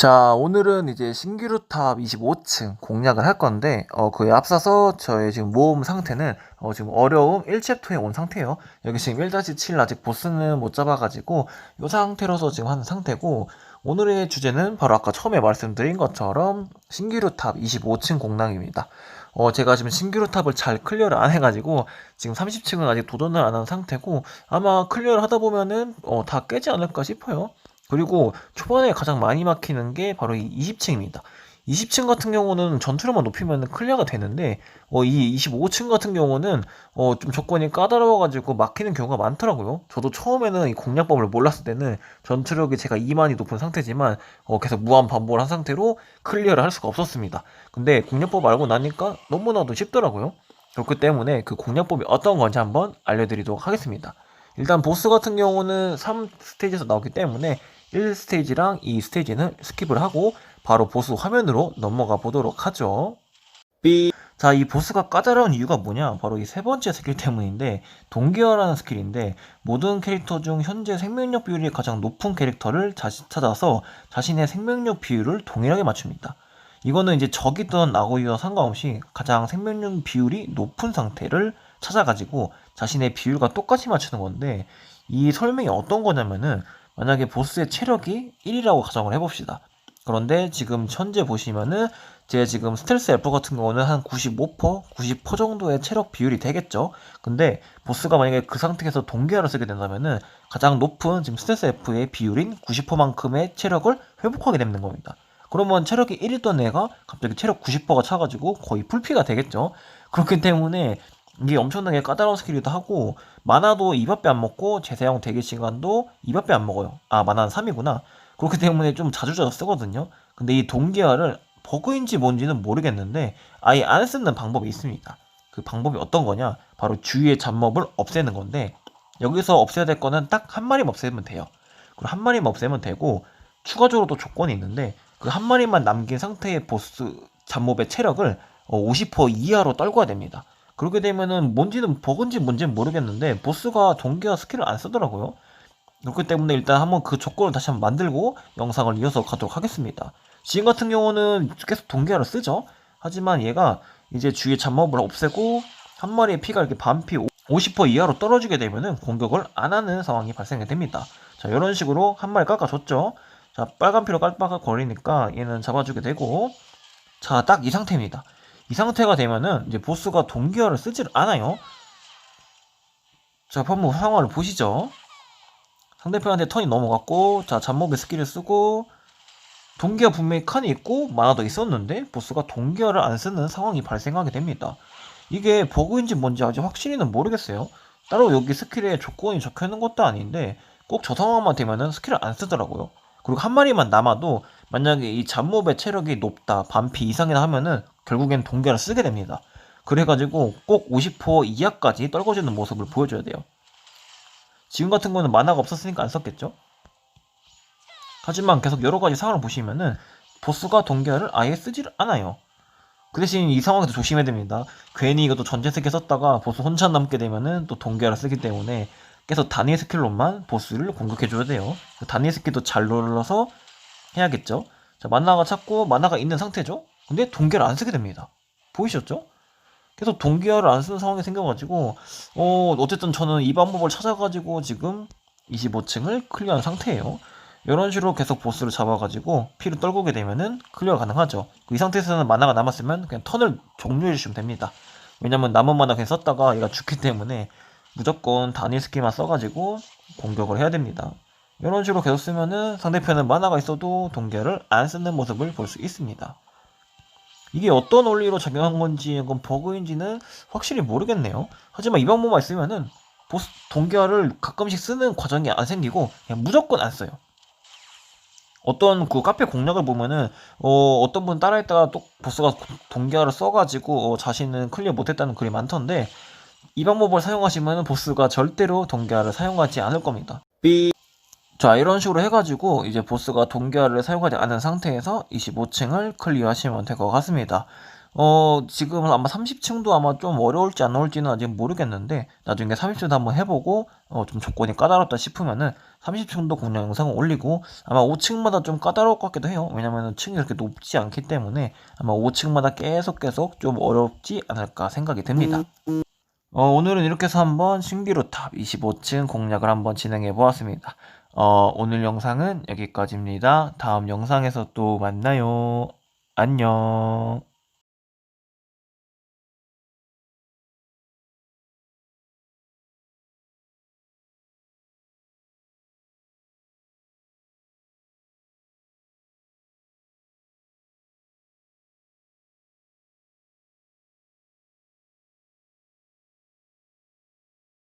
자, 오늘은 이제 신기루탑 25층 공략을 할 건데, 어, 그에 앞서서 저의 지금 모험 상태는, 어, 지금 어려움 1챕터에 온 상태예요. 여기 지금 1-7 아직 보스는 못 잡아가지고, 이 상태로서 지금 하는 상태고, 오늘의 주제는 바로 아까 처음에 말씀드린 것처럼 신기루탑 25층 공략입니다. 어, 제가 지금 신기루탑을 잘 클리어를 안 해가지고, 지금 30층은 아직 도전을 안 한 상태고, 아마 클리어를 하다 보면은, 어, 다 깨지 않을까 싶어요. 그리고 초반에 가장 많이 막히는 게 바로 이 20층입니다. 20층 같은 경우는 전투력만 높이면 클리어가 되는데 어, 이 25층 같은 경우는 어, 좀 조건이 까다로워가지고 막히는 경우가 많더라고요. 저도 처음에는 이 공략법을 몰랐을 때는 전투력이 제가 2만이 높은 상태지만 어, 계속 무한 반복을 한 상태로 클리어를 할 수가 없었습니다. 근데 공략법 알고 나니까 너무나도 쉽더라고요. 그렇기 때문에 그 공략법이 어떤 건지 한번 알려드리도록 하겠습니다. 일단 보스 같은 경우는 3스테이지에서 나오기 때문에 1스테이지랑 2스테이지는 스킵을 하고 바로 보스 화면으로 넘어가 보도록 하죠. 삐. 자, 이 보스가 까다로운 이유가 뭐냐? 바로 이 세 번째 스킬 때문인데, 동기화라는 스킬인데, 모든 캐릭터 중 현재 생명력 비율이 가장 높은 캐릭터를 자신 찾아서 자신의 생명력 비율을 동일하게 맞춥니다. 이거는 이제 적이든 나고이와 상관없이 가장 생명력 비율이 높은 상태를 찾아가지고 자신의 비율과 똑같이 맞추는 건데, 이 설명이 어떤 거냐면은, 만약에 보스의 체력이 1이라고 가정을 해봅시다. 그런데 지금 현재 보시면은 제 지금 스텔스 F 같은 경우는 한 95%, 90% 정도의 체력 비율이 되겠죠. 근데 보스가 만약에 그 상태에서 동기화를 쓰게 된다면은 가장 높은 지금 스텔스 F의 비율인 90%만큼의 체력을 회복하게 되는 겁니다. 그러면 체력이 1이던 애가 갑자기 체력 90%가 차가지고 거의 풀피가 되겠죠. 그렇기 때문에 이게 엄청나게 까다로운 스킬이기도 하고 만화도 2밥배 안 먹고 재사용 대기 시간도 2밥배 안 먹어요. 아 만화는 3이구나. 그렇기 때문에 좀 자주 자주 쓰거든요. 근데 이 동기화를 버그인지 뭔지는 모르겠는데 아예 안 쓰는 방법이 있습니다. 그 방법이 어떤 거냐? 바로 주위의 잡몹을 없애는 건데 여기서 없애야 될 거는 딱 한 마리만 없애면 돼요. 그리고 한 마리만 없애면 되고 추가적으로 또 조건이 있는데 그 한 마리만 남긴 상태의 보스 잡몹의 체력을 50% 이하로 떨궈야 됩니다. 그렇게 되면은 뭔지는 버그인지 뭔지는 모르겠는데 보스가 동기화 스킬을 안 쓰더라고요. 그렇기 때문에 일단 한번 그 조건을 다시 한번 만들고 영상을 이어서 가도록 하겠습니다. 지금 같은 경우는 계속 동기화를 쓰죠. 하지만 얘가 이제 주위의 잡몹을 없애고 한 마리의 피가 이렇게 반피 50% 이하로 떨어지게 되면은 공격을 안 하는 상황이 발생이 됩니다. 자, 이런 식으로 한 마리 깎아줬죠. 자, 빨간 피로 깔빡 거리니까 얘는 잡아주게 되고 자, 딱 이 상태입니다. 이 상태가 되면은 이제 보스가 동기화를 쓰질 않아요. 자, 한번 상황을 보시죠. 상대편한테 턴이 넘어갔고, 자, 잡몹의 스킬을 쓰고, 동기화 분명히 칸이 있고, 만화도 있었는데, 보스가 동기화를 안 쓰는 상황이 발생하게 됩니다. 이게 버그인지 뭔지 아직 확실히는 모르겠어요. 따로 여기 스킬에 조건이 적혀 있는 것도 아닌데, 꼭 저 상황만 되면은 스킬을 안 쓰더라고요. 그리고 한 마리만 남아도, 만약에 이 잡몹의 체력이 높다, 반피 이상이나 하면은, 결국엔 동계를 쓰게 됩니다. 그래가지고 꼭 50% 이하까지 떨궈지는 모습을 보여줘야 돼요. 지금 같은 거는 만화가 없었으니까 안 썼겠죠? 하지만 계속 여러 가지 상황을 보시면은 보스가 동계를 아예 쓰지를 않아요. 그 대신 이 상황에서 조심해야 됩니다. 괜히 이것도 전체 스킬 썼다가 보스 혼자 남게 되면은 또 동계를 쓰기 때문에 계속 단위 스킬로만 보스를 공격해줘야 돼요. 그 단위 스킬도 잘 눌러서 해야겠죠? 자, 만화가 찾고 만화가 있는 상태죠? 근데 동기화를 안 쓰게 됩니다. 보이셨죠? 계속 동기화를 안 쓰는 상황이 생겨가지고 어 어쨌든 저는 이 방법을 찾아가지고 지금 25층을 클리어한 상태예요. 이런 식으로 계속 보스를 잡아가지고 피를 떨구게 되면은 클리어 가능하죠. 이 상태에서는 만화가 남았으면 그냥 턴을 종료해 주시면 됩니다. 왜냐면 남은 만화 그냥 썼다가 얘가 죽기 때문에 무조건 단위 스킬만 써가지고 공격을 해야 됩니다. 이런 식으로 계속 쓰면은 상대편은 만화가 있어도 동기화를 안 쓰는 모습을 볼 수 있습니다. 이게 어떤 원리로 작용한 건지 이건 버그인지는 확실히 모르겠네요. 하지만 이 방법만 있으면은 보스 동기화를 가끔씩 쓰는 과정이 안 생기고 그냥 무조건 안 써요. 어떤 그 카페 공략을 보면은 어, 어떤 분 따라했다가 또 보스가 동기화를 써가지고 어, 자신은 클리어 못했다는 글이 많던데 이 방법을 사용하시면 보스가 절대로 동기화를 사용하지 않을 겁니다. 삐. 자 이런 식으로 해가지고 이제 보스가 동기화를 사용하지 않은 상태에서 25층을 클리어하시면 될 것 같습니다 어, 지금 아마 30층도 아마 좀 어려울지 안 어려울지는 아직 모르겠는데, 나중에 30층도 한번 해보고, 어, 좀 조건이 까다롭다 싶으면은, 30층도 공략 영상을 올리고, 아마 5층마다 좀 까다로울 것 같기도 해요. 왜냐면은 층이 그렇게 높지 않기 때문에, 아마 5층마다 계속 계속 좀 어렵지 않을까 생각이 듭니다. 어, 오늘은 이렇게 해서 한번 신기루탑 25층 공략을 한번 진행해 보았습니다. 어, 오늘 영상은 여기까지입니다. 다음 영상에서 또 만나요. 안녕.